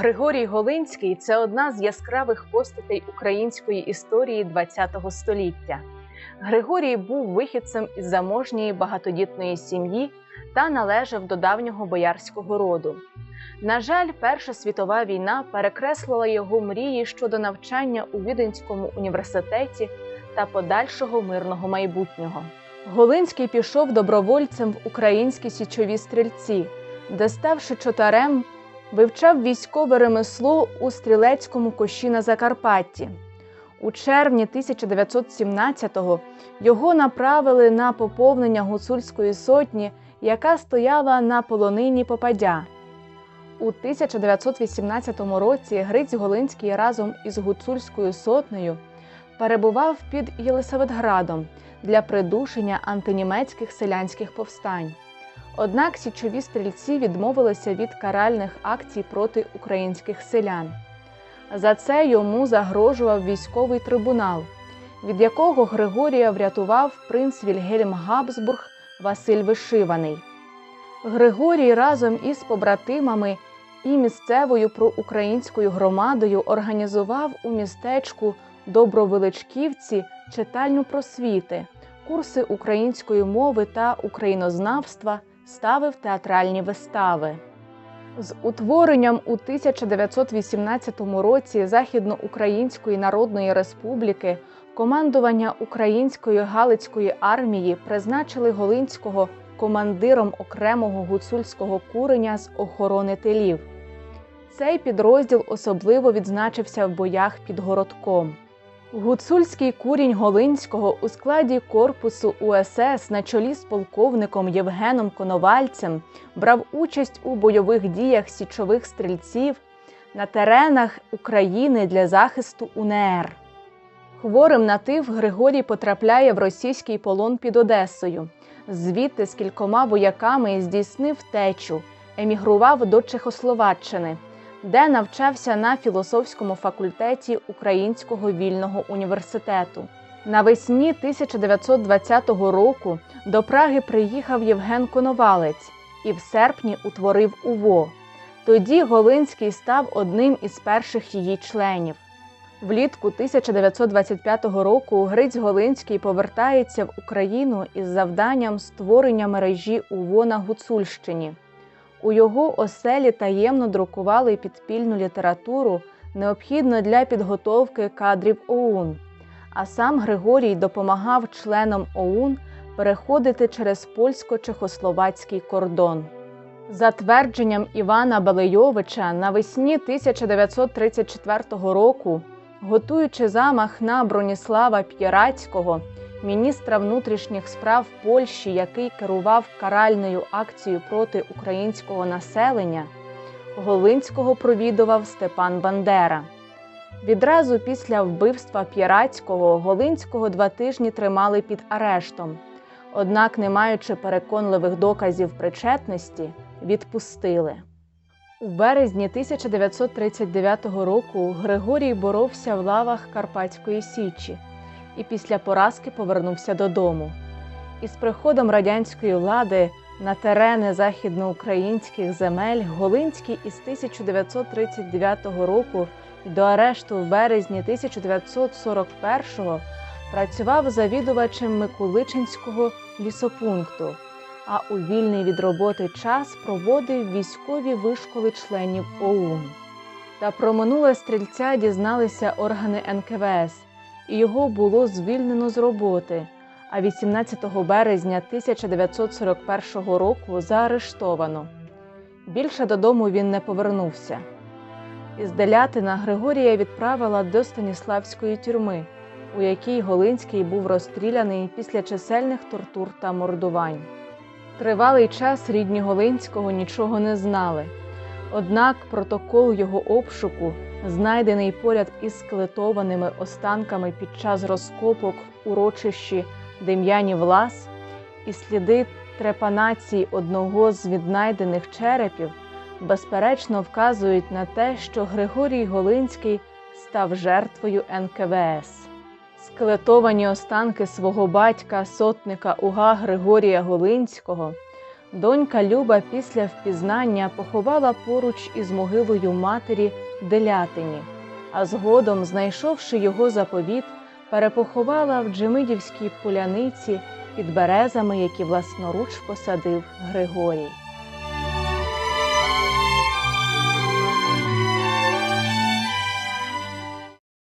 Григорій Голинський це одна з яскравих постатей української історії ХХ століття. Григорій був вихідцем із заможньої багатодітної сім'ї та належав до давнього боярського роду. На жаль, Перша світова війна перекреслила його мрії щодо навчання у Віденському університеті та подальшого мирного майбутнього. Голинський пішов добровольцем в українські січові стрільці, де, ставши чотарем, вивчав військове ремесло у стрілецькому коші на Закарпатті. У червні 1917-го його направили на поповнення гуцульської сотні, яка стояла на полонині Попадя. У 1918 році Гриць Голинський разом із гуцульською сотнею перебував під Єлисаветградом для придушення антинімецьких селянських повстань. Однак січові стрільці відмовилися від каральних акцій проти українських селян. За це йому загрожував військовий трибунал, від якого Григорія врятував принц Вільгельм Габсбург Василь Вишиваний. Григорій разом із побратимами і місцевою проукраїнською громадою організував у містечку Добровеличківці читальню просвіти, курси української мови та українознавства, ставив театральні вистави. З утворенням у 1918 році Західноукраїнської Народної Республіки командування Української Галицької армії призначили Голинського командиром окремого гуцульського куреня з охорони тилів. Цей підрозділ особливо відзначився в боях під городком. Гуцульський курінь Голинського у складі корпусу УСС на чолі з полковником Євгеном Коновальцем брав участь у бойових діях січових стрільців на теренах України для захисту УНР. Хворим на тиф Григорій потрапляє в російський полон під Одесою. Звідти з кількома вояками здійснив течу, емігрував до Чехословаччини де навчався на філософському факультеті Українського вільного університету. Навесні 1920 року до Праги приїхав Євген Коновалець і в серпні утворив УВО. Тоді Голинський став одним із перших її членів. Влітку 1925 року Гриць Голинський повертається в Україну із завданням створення мережі УВО на Гуцульщині. У його оселі таємно друкували підпільну літературу, необхідну для підготовки кадрів ОУН. А сам Григорій допомагав членам ОУН переходити через польсько-чехословацький кордон. За твердженням Івана Балейовича, навесні 1934 року, готуючи замах на Броніслава П'єрацького, міністра внутрішніх справ Польщі, який керував каральною акцією проти українського населення, Голинського провідував Степан Бандера. Відразу після вбивства П'єрацького Голинського два тижні тримали під арештом, однак, не маючи переконливих доказів причетності, відпустили. У березні 1939 року Григорій боровся в лавах Карпатської Січі і після поразки повернувся додому. Із приходом радянської влади на терени західноукраїнських земель Голинський із 1939 року до арешту в березні 1941-го працював завідувачем Микуличинського лісопункту, а у вільний від роботи час проводив військові вишколи членів ОУН. Та про минуле стрільця дізналися органи НКВС і його було звільнено з роботи. А 18 березня 1941 року заарештовано. Більше додому він не повернувся. Із Делятина Григорія відправила до Станіславської тюрми, у якій Голинський був розстріляний після чисельних тортур та мордувань. Тривалий час рідні Голинського нічого не знали. Однак протокол його обшуку знайдений поряд із скелетованими останками під час розкопок в урочищі Дем'янів Лас і сліди трепанації одного з віднайдених черепів, безперечно вказують на те, що Григорій Голинський став жертвою НКВС. Скелетовані останки свого батька, сотника Уга Григорія Голинського, Донька Люба після впізнання поховала поруч із могилою матері Делятині, а згодом, знайшовши його заповіт, перепоховала в Джемидівській поляниці під березами, які власноруч посадив Григорій.